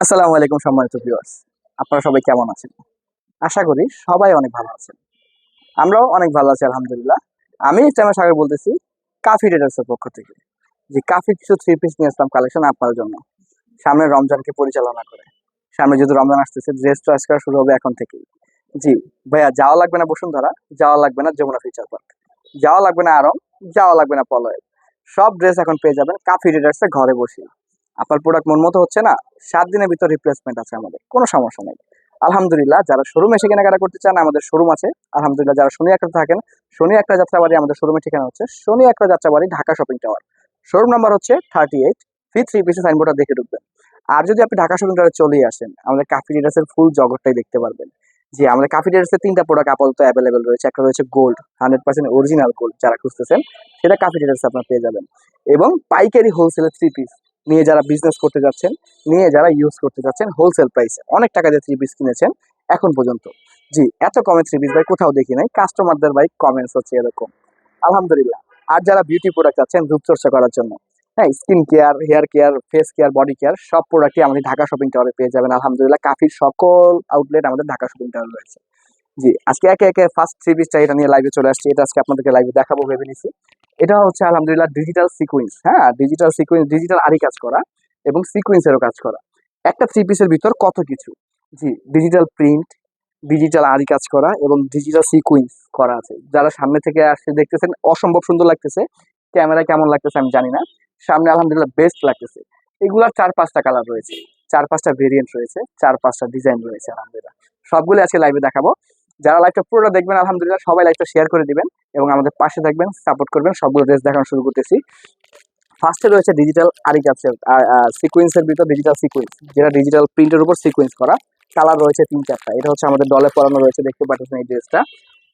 আসসালামু আলাইকুম, সম্মানিত ভিউয়ার্স আপনারা সবাই কেমন আছেন? আশা করি সবাই অনেক ভালো আছেন। আমরাও অনেক ভালো আছি, আলহামদুলিল্লাহ। আমি ইসলামা সাগর বলতেছি কাফি ট্রেডার্সের পক্ষ থেকে, যে কাফি কিছু থ্রি পিস নিয়ে আসলাম কালেকশন আপনার জন্য। সামনে রমজানকে পরিচালনা করে। সামনে যেহেতু রমজান আসতেছে ড্রেস চয়েস করা শুরু হবে এখন থেকেই। জি, ভাইয়া, যাওয়া লাগবে না বসুন্ধরা, যাওয়া লাগবে না যমুনা ফিচার পার্ক যাওয়া লাগবে না আরম যাওয়া লাগবে না পলয় সব ড্রেস এখন পেয়ে যাবেন কাফি ট্রেডার্সে ঘরে বসে। আপনার প্রোডাক্ট মন মতো হচ্ছে না, সাত দিনের ভিতর রিপ্লেসমেন্ট আছে আমাদের, কোনো সমস্যা নেই। আলহামদুলিল্লাহ, যারা শোরুম এসে কেনাকাটা করতে চান, আমাদের শোরুম আছে। আলহামদুলিল্লাহ, যারা শনি একটা থাকেন শনি একটা যাত্রাবাড়ি আমাদের শোরুমের ঠিকানা হচ্ছে Shonir Akhra Jatrabari, Dhaka shopping tower showroom number হচ্ছে থার্টি এইট ফি থ্রি পিসে সাইনবোর্ডটা দেখে ঢুকবেন। আর যদি আপনি ঢাকা শপিং টাওয়ারে চলেই আসেন, আমাদের কাফি ডিডাসের ফুল জগৎটাই দেখতে পারবেন। জি আমাদের কাফি ডিডাসের তিনটা প্রোডাক্ট আপাতত অ্যাভেলেবেল রয়েছে, একটা রয়েছে gold hundred percent original gold যারা খুঁজতেছেন, সেটা কাফি ডিডাসে আপনার পেয়ে যাবেন। এবং পাইকারি হোলসেলের থ্রি পিস নিয়ে যারা বিজনেস করতে যাচ্ছেন, নিয়ে যারা ইউজ করতে যাচ্ছেন হোলসেল প্রাইসে অনেক টাকা দিয়ে থ্রি পিস কিনেছেন এখন পর্যন্ত। জি, এত কমে থ্রি পিস ভাই, কোথাও দেখি নাই। কাস্টমারদের ভাই কমেন্টস হচ্ছে এরকম। আলহামদুলিল্লাহ। আর যারা বিউটি প্রোডাক্ট চাচ্ছেন রূপচর্চা করার জন্য। হ্যাঁ skin care hair care face care body care সব প্রোডাক্টই আমাদের ঢাকা শপিং টাওয়ারে পেয়ে যাবেন। আলহামদুলিল্লাহ, কাফির সকল আউটলেট আমাদের ঢাকা শপিং টাওয়ারে রয়েছে। জি, আজকে একে একে ফার্স্ট থ্রি পিসটা এটা নিয়ে লাইভে চলে আসছি। এটা আজকে আপনাদেরকে লাইভে দেখাবো, ভেবে নিছি। এটা হচ্ছে আলহামদুলিল্লাহ ডিজিটাল সিকুয়েন্স হ্যাঁ? ডিজিটাল সিকুয়েন্স ডিজিটাল আরি কাজ করা এবং সিকুয়েন্সেরও কাজ করা। একটা থ্রি পিসের ভিতর কত কিছু? জি ডিজিটাল প্রিন্ট ডিজিটাল আরি কাজ করা এবং ডিজিটাল সিকুয়েন্স করা আছে। যারা সামনে থেকে আসছে দেখতেছেন, অসম্ভব সুন্দর লাগতেছে। ক্যামেরা কেমন লাগতেছে আমি জানি না। সামনে আলহামদুলিল্লাহ বেস্ট লাগতেছে। এগুলার চার পাঁচটা কালার রয়েছে। চার পাঁচটা ভেরিয়েন্ট রয়েছে চার পাঁচটা ডিজাইন রয়েছে, আলহামদুলিল্লাহ। সবগুলো আজকে লাইভে দেখাবো। যারা লাইভটা পুরোটা দেখবেন, আলহামদুলিল্লাহ সবাই লাইভটা শেয়ার করে দিবেন এবং আমাদের পাশে থাকবেন সাপোর্ট করবেন, সবগুলো ড্রেস দেখানো শুরু করতেছি। ফার্স্টে রয়েছে ডিজিটাল আরি কাজের সিকুয়েন্সের ভিতর ডিজিটাল সিকুয়েন্স যেটা ডিজিটাল প্রিন্টের উপর সিকুয়েন্স করা। কালার রয়েছে তিন চারটা, এটা হচ্ছে আমাদের দলে পরানো রয়েছে, দেখতে পাচ্ছেন এই ড্রেসটা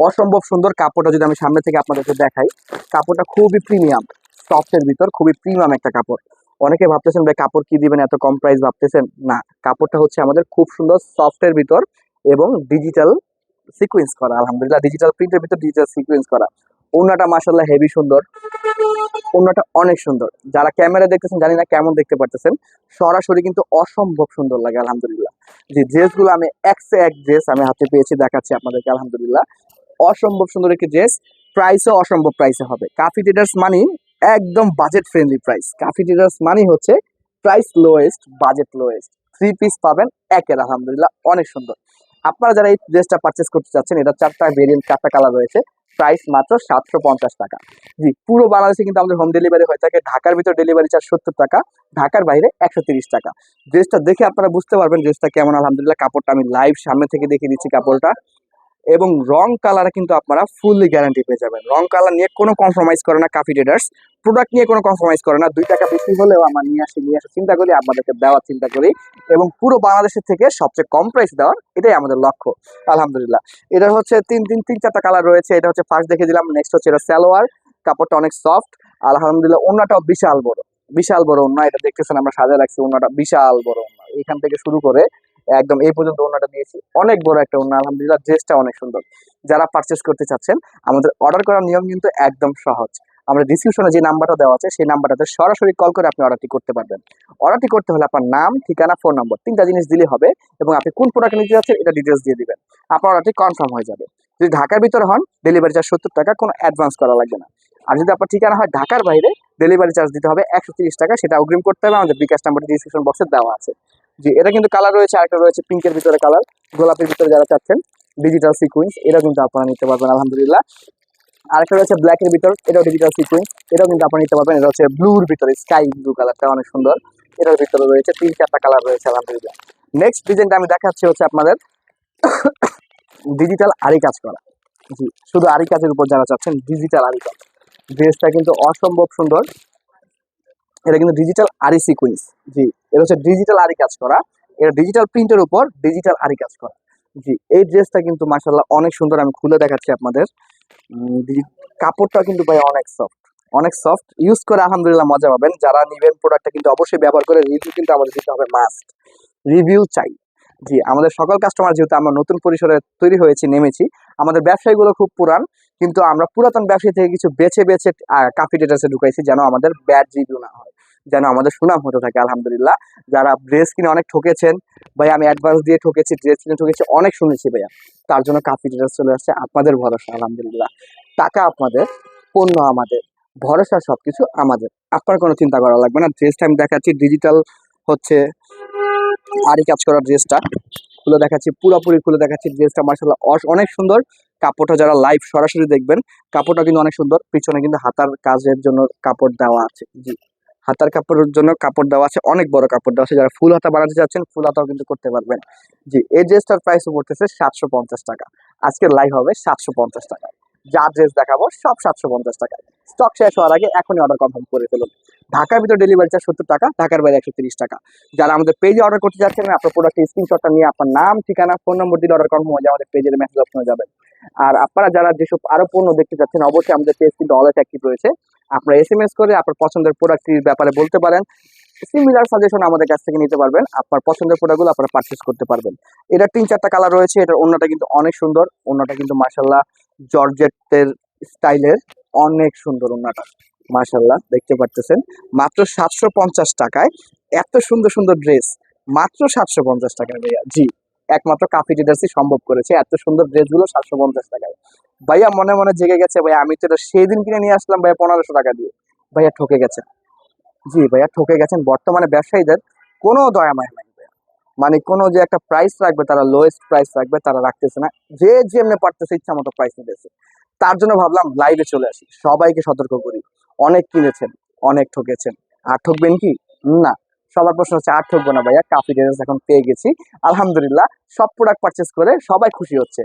অসম্ভব সুন্দর কাপড়টা যদি আমি সামনে থেকে আপনাদেরকে দেখাই, কাপড়টা খুবই প্রিমিয়াম সফটের ভিতর, খুবই প্রিমিয়াম একটা কাপড়। অনেকে ভাবতেছেন, ভাই, কাপড় কি দিবেন? এত কম প্রাইস ভাবতেছেন? না, কাপড়টা হচ্ছে আমাদের খুব সুন্দর সফটের ভিতর এবং ডিজিটাল সিকুয়েন্স করা, আলহামদুলিল্লাহ ডিজিটাল প্রিন্টের ভিতর ডিজিটাল সিকুয়েন্স করা। ওনাটা মাসাল্লাহ হেভি সুন্দর। ওনাটা অনেক সুন্দর। যারা ক্যামেরা দেখতেছেন, জানি না কেমন দেখতে পারতেছেন। সরাসরি কিন্তু অসম্ভব সুন্দর লাগে, আলহামদুলিল্লাহ। যে ড্রেসগুলো আমি একসে এক ড্রেস আমি হাতে পেয়েছি, দেখাচ্ছি আপনাদেরকে, আলহামদুলিল্লাহ। অসম্ভব সুন্দর একটি ড্রেস প্রাইসও অসম্ভব প্রাইসে হবে। কাফি ট্রেডার্স মানি একদম budget friendly price Kafi traders মানি হচ্ছে price lowest budget lowest three piece পাবেন, একের, আলহামদুলিল্লাহ, অনেক সুন্দর। আপনারা যারা এই ড্রেসটা পারচেস করতে চাচ্ছেন, এটা চারটা ভেরিয়েন্ট চারটা কালার রয়েছে প্রাইস মাত্র সাতশো পঞ্চাশ টাকা। জি, পুরো বাংলাদেশে কিন্তু আমাদের হোম ডেলিভারি হয়ে থাকে, ঢাকার ভিতর ডেলিভারি চার্জ সত্তর টাকা, ঢাকার বাইরে একশো তিরিশ টাকা। ড্রেসটা দেখে আপনারা বুঝতে পারবেন ড্রেসটা কেমন, আলহামদুলিল্লাহ, কাপড়টা আমি লাইভ সামনে থেকে দেখিয়ে দিচ্ছি কাপড়টা। এবং রং কালারে কিন্তু আপনারা ফুললি গ্যারান্টি পেয়ে যাবেন। রং কালার নিয়ে কোনো কম্প্রোমাইজ করে না কাফি ট্রেডার্স প্রোডাক্ট নিয়ে কোনো কম্প্রোমাইজ করে না। দুই টাকা বেশি হলেও আমরা নিয়ে আসি, নিয়ে আসা চিন্তা করি, আপনাদেরকে দেওয়ার চিন্তা করি এবং পুরো বাংলাদেশের থেকে সবচেয়ে কম প্রাইস দেওয়ার এটাই আমাদের লক্ষ্য, আলহামদুলিল্লাহ। এটা হচ্ছে তিন তিন তিন, চারটা কালার রয়েছে। এটা হচ্ছে ফার্স্ট দেখে দিলাম নেক্সট হচ্ছে এটা সালোয়ার। কাপড়টা অনেক সফট আলহামদুলিল্লাহ ওনাটাও বিশাল বড় বিশাল বড় ওনা এটা দেখতেছেন আমরা সাজা রাখছি ওনাটা বিশাল বড় ওনা এখান থেকে শুরু করে একদম এই পর্যন্ত ওনাটা দিয়েছি। অনেক বড় একটা ওনা আলহামদুলিল্লাহ ড্রেসটা অনেক সুন্দর। যারা পারচেস করতে চাচ্ছেন, আমাদের অর্ডার করার নিয়ম কিন্তু একদম সহজ। আমরা ডিসক্রিপশনে যে নাম্বারটা দেওয়া আছে, সেই নাম্বারটাতে সরাসরি কল করে আপনি অর্ডারটি করতে পারবেন। অর্ডারটি করতে হলে আপনার নাম, ঠিকানা ফোন নম্বর তিনটা জিনিস দিলে হবে এবং আপনি কোন প্রোডাক্ট নিতে যাচ্ছেন এটা ডিটেলস দিয়ে দিবেন। আপনার অর্ডারটি কনফার্ম হয়ে যাবে। যদি ঢাকার ভিতরে হন ডেলিভারি চার্জ সত্তর টাকা, কোনো অ্যাডভান্স করা লাগবে না। আর যদি আপনার ঠিকানা হয় ঢাকার বাইরে ডেলিভারি চার্জ দিতে হবে একশো টাকা, সেটা অগ্রিম করতে হবে। আমাদের বিকাশ নাম্বারটি ডিসক্রিপশন বক্সে দেওয়া আছে। জি, এটা কিন্তু কালার রয়েছে, আরেকটা রয়েছে পিঙ্কের ভিতরে কালার গোলাপের ভিতরে যারা চাচ্ছেন ডিজিটাল সিকুয়েন্স এটা কিন্তু আপনারা নিতে পারবেন, আলহামদুলিল্লাহ। আরেকটা রয়েছে ব্ল্যাকের ভিতর, এটাও ডিজিটাল সিকুয়েন্স এটাও কিন্তু আপনারা নিতে পারবেন, এটা হচ্ছে ব্লুর ভিতরে স্কাই ব্লু কালারটা অনেক সুন্দর। এটার ভিতরে রয়েছে তিন চারটা কালার রয়েছে, আলহামদুলিল্লাহ। নেক্সট ডিজাইনটা আমি দেখাচ্ছি হচ্ছে আপনাদের ডিজিটাল আরি কাজ করা। জি, শুধু আরি কাজের উপর যারা চাচ্ছেন ডিজিটাল আরি কাজ। ড্রেসটা কিন্তু অসম্ভব সুন্দর। এটা কিন্তু ডিজিটাল আরি সিকুয়েন্স জি, এটা হচ্ছে ডিজিটাল আরি কাজ করা। এটা ডিজিটাল প্রিন্টের উপর ডিজিটাল আরি কাজ করা। জি, এই ড্রেসটা কিন্তু মাসাল্লাহ অনেক সুন্দর আমি খুলে দেখাচ্ছি আপনাদের। কাপড়টা কিন্তু ভাই অনেক সফট অনেক সফট ইউজ করে আলহামদুলিল্লাহ মজা পাবেন। যারা নিবেন প্রোডাক্টটা কিন্তু অবশ্যই ব্যবহার করে রিভিউ কিন্তু আমাদের দিতে হবে মাস্ট রিভিউ চাই। জি, আমাদের সকল কাস্টমার যেহেতু আমরা নতুন পরিসরে তৈরি হয়েছি, নেমেছি, আমাদের ব্যবসায়ীগুলো খুব পুরান। কিন্তু আমরা পুরাতন ব্যবসায়ী থেকে কিছু বেছে বেছে কাফি ডেটাসে ঢুকাইছি যেন আমাদের ব্যাড রিভিউ না হয়, যেন আমাদের সুনাম হতে থাকে, আলহামদুলিল্লাহ। যারা ড্রেস কিনে অনেক ঠকেছেন, ভাই আমি অ্যাডভান্স দিয়ে ঠকেছি ড্রেস কিনে ঠকেছি, অনেক শুনেছি ভাইয়া। তার জন্য কাফি ড্রেস চলে আসছে আপনাদের ভরসা আলহামদুলিল্লাহ। টাকা আপনাদের, পণ্য আমাদের, ভরসা সবকিছু আমাদের। আপনার কোনো চিন্তা করা লাগবে না ড্রেসটা আমি দেখাচ্ছি ডিজিটাল হচ্ছে আরি কাজ করা ড্রেসটা খুলে দেখাচ্ছি, পুরোপুরি খুলে দেখাচ্ছি ড্রেসটা মার্শাল্লাহ অনেক সুন্দর। কাপড়টা যারা লাইভ সরাসরি দেখবেন, কাপড়টা কিন্তু অনেক সুন্দর। পিছনে কিন্তু হাতার কাজের জন্য কাপড় দেওয়া আছে। জি। হাতার কাপড়ের জন্য কাপড় দেওয়া আছে। অনেক বড় কাপড় দেওয়া আছে। যারা ফুল হাতা বানাতে চাচ্ছেন ফুল হাতাও কিন্তু করতে পারবেন। জি, এই ড্রেসটার প্রাইস পড়তেছে সাতশো পঞ্চাশ টাকা। আজকের লাইভ হবে সাতশো পঞ্চাশ টাকা। যা ড্রেস দেখাবো সব সাতশো পঞ্চাশ টাকা। স্টক শেষ হওয়ার আগে এখনই অর্ডার কনফার্ম করে ফেলুন। ঢাকার ভিতরে ডেলিভারি চার্জ সত্তর টাকা, ঢাকার বাইরে একশো তিরিশ টাকা। যারা আমাদের পেজে অর্ডার করতে যাচ্ছেন, আপনার প্রোডাক্টের স্ক্রিনশটটা নিয়ে আপনার নাম, ঠিকানা ফোন নম্বর দিলে অর্ডার কনফার্ম হয়ে যায় আমাদের পেজের মেসেজ অপশনে যাবেন। আর আপনারা যারা যেসব আরও পণ্য দেখতে চাচ্ছেন অবশ্যই আমাদের পেজ কিন্তু অলওয়েজ অ্যাক্টিভ রয়েছে। আপনারা এস এম এস করে আপনার পছন্দের প্রোডাক্টটির ব্যাপারে বলতে পারেন সিমিলার সাজেশন আমাদের কাছ থেকে নিতে পারবেন, আপনার পছন্দের প্রোডাক্টগুলো আপনারা পারচেস করতে পারবেন। এটা তিন চারটা কালার রয়েছে, এটার অন্যটা কিন্তু অনেক সুন্দর অন্যটা কিন্তু মার্শাল্লাহ জর্জেটের স্টাইলের অনেক সুন্দর অন্যটা মার্শাল্লাহ দেখতে পারতেছেন। মাত্র সাতশো পঞ্চাশ টাকায়, এত সুন্দর সুন্দর ড্রেস মাত্র সাতশো পঞ্চাশ টাকায় ভাইয়া, জি। একমাত্র কাফি ডিডার্সই সম্ভব করেছে। এত সুন্দর ড্রেসগুলো সাতশো পঞ্চাশ টাকায়। ভাইয়া মনে মনে জেগে গেছে, ভাইয়া, আমি তো এটা সেই দিন কিনে নিয়ে আসলাম ভাইয়া পনেরোশো টাকা দিয়ে। ভাইয়া ঠকে গেছেন জি, ভাইয়া ঠকে গেছেন। বর্তমানে ব্যবসায়ীদের কোনো দয়া মায়া নাই মানে কোনো যে একটা প্রাইস রাখবে, তারা লোয়েস্ট প্রাইস রাখবে, তারা রাখতেছে না। যে যেমনি পারতেছে ইচ্ছা মতো প্রাইস নিতেছে। তার জন্য ভাবলাম লাইভে চলে আসি। সবাইকে সতর্ক করি। অনেক কিনেছেন, অনেক ঠকেছেন। আর ঠকবেন কি? না। সবার প্রশ্ন হচ্ছে, আর ঠকবো না ভাইয়া, কাফি ড্রেস এখন পেয়ে গেছি। আলহামদুলিল্লাহ, সব প্রোডাক্ট পারচেস করে সবাই খুশি হচ্ছে।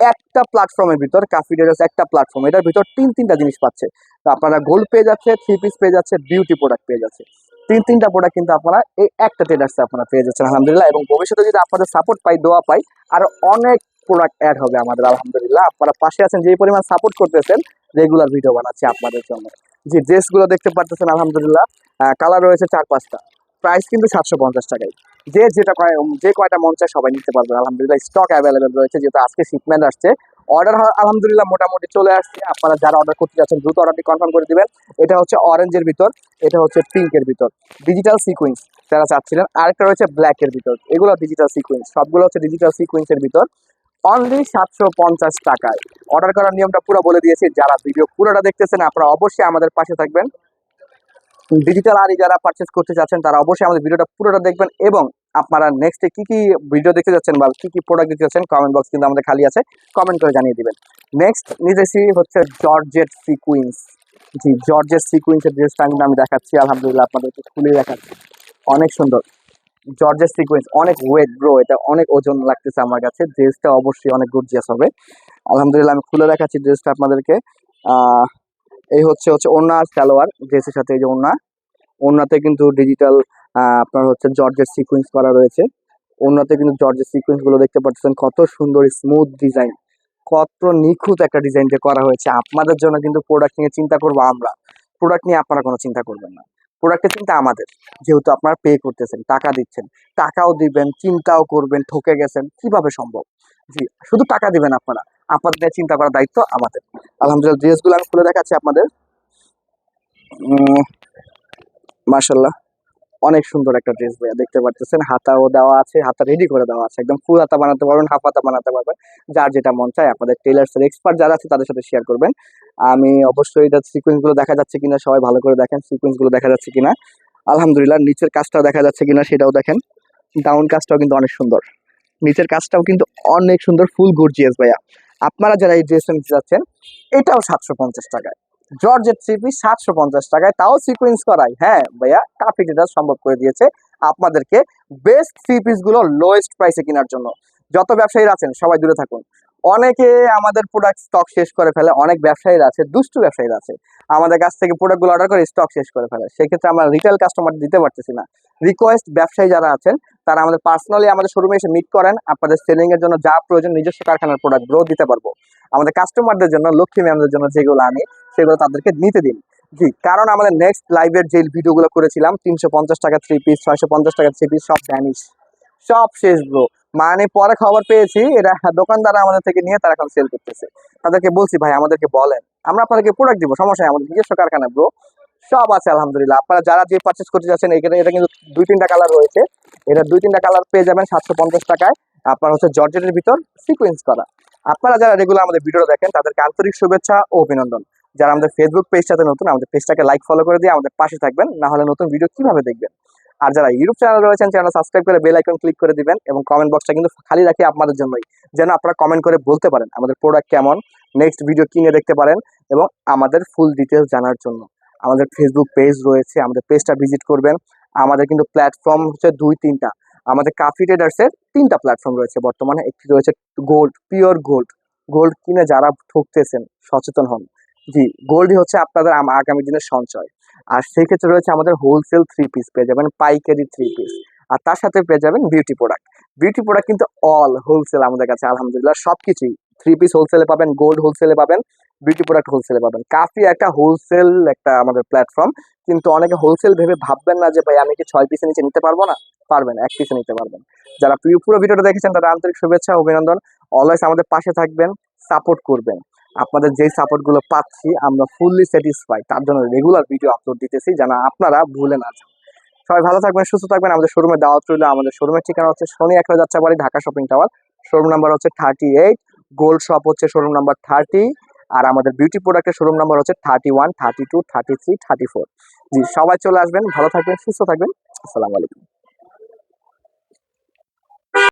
একটা প্ল্যাটফর্মের ভিতর, কাফি ড্রেস একটা প্ল্যাটফর্ম এটার ভিতর তিন তিনটা জিনিস পাচ্ছে। তো আপনারা গোল্ড পেয়ে যাচ্ছে থ্রি পিস পেয়ে যাচ্ছে বিউটি প্রোডাক্ট পেয়ে যাচ্ছে। তিন তিনটা প্রোডাক্ট কিন্তু আপনারা এই একটা ট্রেডার্সে আপনারা পেয়ে যাচ্ছেন, আলহামদুলিল্লাহ। এবং ভবিষ্যতে যদি আপনাদের সাপোর্ট পাই, দোয়া পাই, আরও অনেক প্রোডাক্ট অ্যাড হবে আমাদের, আলহামদুলিল্লাহ। আপনারা পাশে আছেন যে পরিমাণ সাপোর্ট করতেছেন রেগুলার ভিডিও বানাচ্ছি আপনাদের জন্য। যে ড্রেসগুলো দেখতে পারতেছেন, আলহামদুলিল্লাহ। কালার রয়েছে চার পাঁচটা। প্রাইস কিন্তু সাতশো পঞ্চাশ টাকায়। যে যেটা কয় যে কয়টা মন চায় সবাই নিতে পারবে। আলহামদুলিল্লাহ স্টক অ্যাভেলেবেল রয়েছে, যেহেতু আজকে শিপমেন্ট আসছে। অর্ডার আলহামদুলিল্লাহ মোটামুটি চলে আসছে। আপনারা যারা অর্ডার করতে যাচ্ছেন, দ্রুত অর্ডারটি কনফার্ম করে দিবেন। এটা হচ্ছে অরেঞ্জের ভিতর, এটা হচ্ছে পিঙ্কের ভিতর। ডিজিটাল সিকুয়েন্স যারা চাচ্ছিলেন, আরেকটা রয়েছে ব্ল্যাকের ভিতর। এগুলো ডিজিটাল সিকুয়েন্স সবগুলো হচ্ছে ডিজিটাল সিকুয়েন্সের ভিতর। অনলি সাতশো পঞ্চাশ টাকায়। অর্ডার করার নিয়মটা পুরো বলে দিয়েছি। যারা ভিডিও পুরোটা দেখতেছেন, আপনারা অবশ্যই আমাদের পাশে থাকবেন। ডিজিটাল আরি যারা পারচেস করতে চাচ্ছেন তারা অবশ্যই আমাদের ভিডিওটা পুরোটা দেখবেন এবং আপনারা নেক্সটে কি কি ভিডিও দেখতে যাচ্ছেন বা কি কি প্রোডাক্ট দেখতে যাচ্ছেন কমেন্ট বক্স কিন্তু আমাদের খালি আছে কমেন্ট করে জানিয়ে দিবেন। নেক্সট নিজেছি হচ্ছে জর্জেট সিকুইন্স জি জর্জেট সিকুইন্সের ড্রেসটা কিন্তু আমি দেখাচ্ছি, আলহামদুলিল্লাহ আপনাদেরকে খুলে দেখাচ্ছি। অনেক সুন্দর। জর্জের সিকুয়েন্স অনেক ওয়েট ব্রো এটা অনেক ওজন লাগতেছে আমার কাছে ড্রেসটা অবশ্যই অনেক গর্জিয়াস হবে। আলহামদুলিল্লাহ আমি খুলে দেখাচ্ছি ড্রেসটা আপনাদেরকে। এই হচ্ছে হচ্ছে আর সালোয়ার, ড্রেসের সাথে এই যে ওন্না ওন্নাতে কিন্তু ডিজিটাল আপনার হচ্ছে জর্জের সিকুয়েন্স করা রয়েছে। ওন্নাতে কিন্তু জর্জের সিকুয়েন্সগুলো দেখতে পাচ্ছেন, কত সুন্দর স্মুথ ডিজাইন কত নিখুঁত একটা ডিজাইন যে করা হয়েছে। আপনাদের জন্য কিন্তু প্রোডাক্ট নিয়ে চিন্তা করব আমরা। প্রোডাক্ট নিয়ে আপনারা কোনো চিন্তা করবেন না। প্রোডাক্টের চিন্তা আমাদের, যেহেতু আপনারা পে করতেছেন, টাকা দিচ্ছেন। টাকাও দিবেন, চিন্তাও করবেন, ঠকে গেছেন, কীভাবে সম্ভব? জি, শুধু টাকা দিবেন আপনারা। আপনাদের চিন্তা করার দায়িত্ব আমাদের। আলহামদুলিল্লাহ, ড্রেসগুলো আমি খুলে দেখাচ্ছি আপনাদের। মার্শাল্লাহ অনেক সুন্দর একটা ড্রেস ভাইয়া, দেখতে পারতেছেন। হাতাও দেওয়া আছে, হাতা রেডি করে দেওয়া আছে। একদম ফুল হাতা বানাতে পারবেন হাফ হাতা বানাতে পারবেন। যার যেটা মন চায় আপনাদের টেলার্সের এক্সপার্ট যারা আছে তাদের সাথে শেয়ার করবেন। আমি অবশ্যই এটা সিকোয়েন্সগুলো দেখা যাচ্ছে কিনা, সবাই ভালো করে দেখেন সিকোয়েন্সগুলো দেখা যাচ্ছে কিনা। আলহামদুলিল্লাহ, নিচের কাজটাও দেখা যাচ্ছে কিনা, সেটাও দেখেন। ডাউন কাজটাও কিন্তু অনেক সুন্দর। নিচের কাজটাও কিন্তু অনেক সুন্দর ফুল গর্জিয়াস ভাইয়া। আপনারা যারা এই ড্রেসটা নিতে যাচ্ছেন, এটাও সাতশো পঞ্চাশ টাকায়। জর্জেট থ্রি পিস সাতশো পঞ্চাশ টাকায়, তাও সিকুয়েন্স করাই। হ্যাঁ ভাইয়া কাফি ডিটার সম্ভব করে দিয়েছে আপনাদেরকে বেস্ট থ্রি পিসগুলো লোয়েস্ট প্রাইসে কেনার জন্য। যত ব্যবসায়ীরা আছেন, সবাই দূরে থাকুন। অনেকে আমাদের প্রোডাক্ট স্টক শেষ করে ফেলে, অনেক ব্যবসায়ীরা আছে, দুষ্টু ব্যবসায়ীরা আছে, আমাদের কাছ থেকে প্রোডাক্টগুলো অর্ডার করে স্টক শেষ করে ফেলে। সেক্ষেত্রে আমরা রিটেল কাস্টমার দিতে পারতেছি না। রিকোয়েস্ট ব্যবসায়ী যারা আছেন, তারা আমাদের পার্সোনালি আমাদের শোরুমে এসে মিট করেন, আপনাদের সেলিং এর জন্য যা প্রয়োজন নিজস্ব কারখানার প্রোডাক্টগুলো দিতে পারব। আমাদের কাস্টমারদের জন্য, লক্ষ্মী ম্যামদের জন্য যেগুলো আনি সেগুলো তাদেরকে নিতে দিন। জি, কারণ আমাদের নেক্সট লাইভের যে ভিডিওগুলো করেছিলাম, তিনশো পঞ্চাশ টাকা থ্রি পিস ছয়শো পঞ্চাশ টাকা থ্রি পিস সব ভ্যানিশ সব শেষ ব্রো মানে পরে খবর পেয়েছি এরা দোকানদার আমাদের থেকে নিয়ে তারা এখন সেল করতেছে। তাদেরকে বলছি, ভাই, আমাদেরকে বলেন। আমরা আপনাদেরকে প্রোডাক্ট দিব, সমস্যা আমাদের নিজস্ব কারখানা ব্রো সব আছে, আলহামদুলিল্লাহ। আপনারা যারা যে পারচেস করতে যাচ্ছেন, এখানে এটা কিন্তু দুই তিনটা কালার রয়েছে। এটা দুই তিনটা কালার পেয়ে যাবেন সাতশো পঞ্চাশ টাকায়। আপনার হচ্ছে জর্জেটের ভিতর সিকোয়েন্স করা। আপনারা যারা রেগুলার আমাদের ভিডিও দেখেন, তাদেরকে আন্তরিক শুভেচ্ছা ও অভিনন্দন। যারা আমাদের ফেসবুক পেজটাতে নতুন, আমাদের পেজটাকে লাইক ফলো করে দিয়ে আমাদের পাশে থাকবেন। না হলে নতুন ভিডিও কীভাবে দেখবেন? আর যারা ইউটিউব চ্যানেল রয়েছেন চ্যানেল সাবস্ক্রাইব করে বেল আইকন ক্লিক করে দিবেন এবং কমেন্ট বক্সটা কিন্তু খালি রাখি আপনাদের জন্যই, যেন আপনারা কমেন্ট করে বলতে পারেন আমাদের প্রোডাক্ট কেমন নেক্সট ভিডিও কিনে দেখতে পারেন এবং আমাদের ফুল ডিটেলস জানার জন্য। আমাদের ফেসবুক পেজ রয়েছে, আমাদের পেজটা ভিজিট করবেন। আমাদের কিন্তু প্ল্যাটফর্ম হচ্ছে দুই, তিনটা। আমাদের কাফি ট্রেডার্সের তিনটা প্ল্যাটফর্ম রয়েছে বর্তমানে। একটি রয়েছে গোল্ড পিওর গোল্ড গোল্ড কিনে যারা ঠকতেছেন, সচেতন হন। জি গোল্ডই হচ্ছে আপনাদের আগামী দিনের সঞ্চয়। আর সেই ক্ষেত্রে রয়েছে আমাদের হোলসেল থ্রি পিস পেয়ে যাবেন, পাইকারি থ্রি পিস আর তার সাথে পেয়ে যাবেন বিউটি প্রোডাক্ট বিউটি প্রোডাক্ট কিন্তু অল হোলসেল আমাদের কাছে, আলহামদুলিল্লাহ, সবকিছুই। থ্রি পিস হোলসেলে পাবেন গোল্ড হোলসেলে পাবেন বিউটি প্রোডাক্ট হোলসেলে পাবেন। কাফি একটা হোলসেল একটা আমাদের প্ল্যাটফর্ম কিন্তু অনেকে হোলসেল ভেবে ভাববেন না যে, ভাই, আমি কি ছয় পিসের নিচে নিতে পারব না? পারবেন, এক পিসে নিতে পারবেন। যারা পুরো ভিডিওটা দেখেছেন, তাদের আন্তরিক শুভেচ্ছা, অভিনন্দন। অলওয়েজ আমাদের পাশে থাকবেন সাপোর্ট করবেন। আপনাদের যেই সাপোর্টগুলো পাচ্ছি, আমরা ফুললি স্যাটিসফাই তার জন্য রেগুলার ভিডিও আপলোড দিতেছি যেন আপনারা ভুলে না যান। সবাই ভালো থাকবেন, সুস্থ থাকবেন। আমাদের শোরুমে দাওয়াত রইল। আমাদের শোরুমের ঠিকানা হচ্ছে Shonir Akhra Jatrabari Dhaka shopping tower showroom number হচ্ছে থার্টি এইট গোল্ড শপ হচ্ছে শোরুম নাম্বার থার্টি আর আমাদের বিউটি প্রোডাক্টের শোরুম নাম্বার হচ্ছে thirty one thirty two thirty three thirty four জি, সবাই চলে আসবেন। ভালো থাকবেন, সুস্থ থাকবেন। আসসালামু আলাইকুম।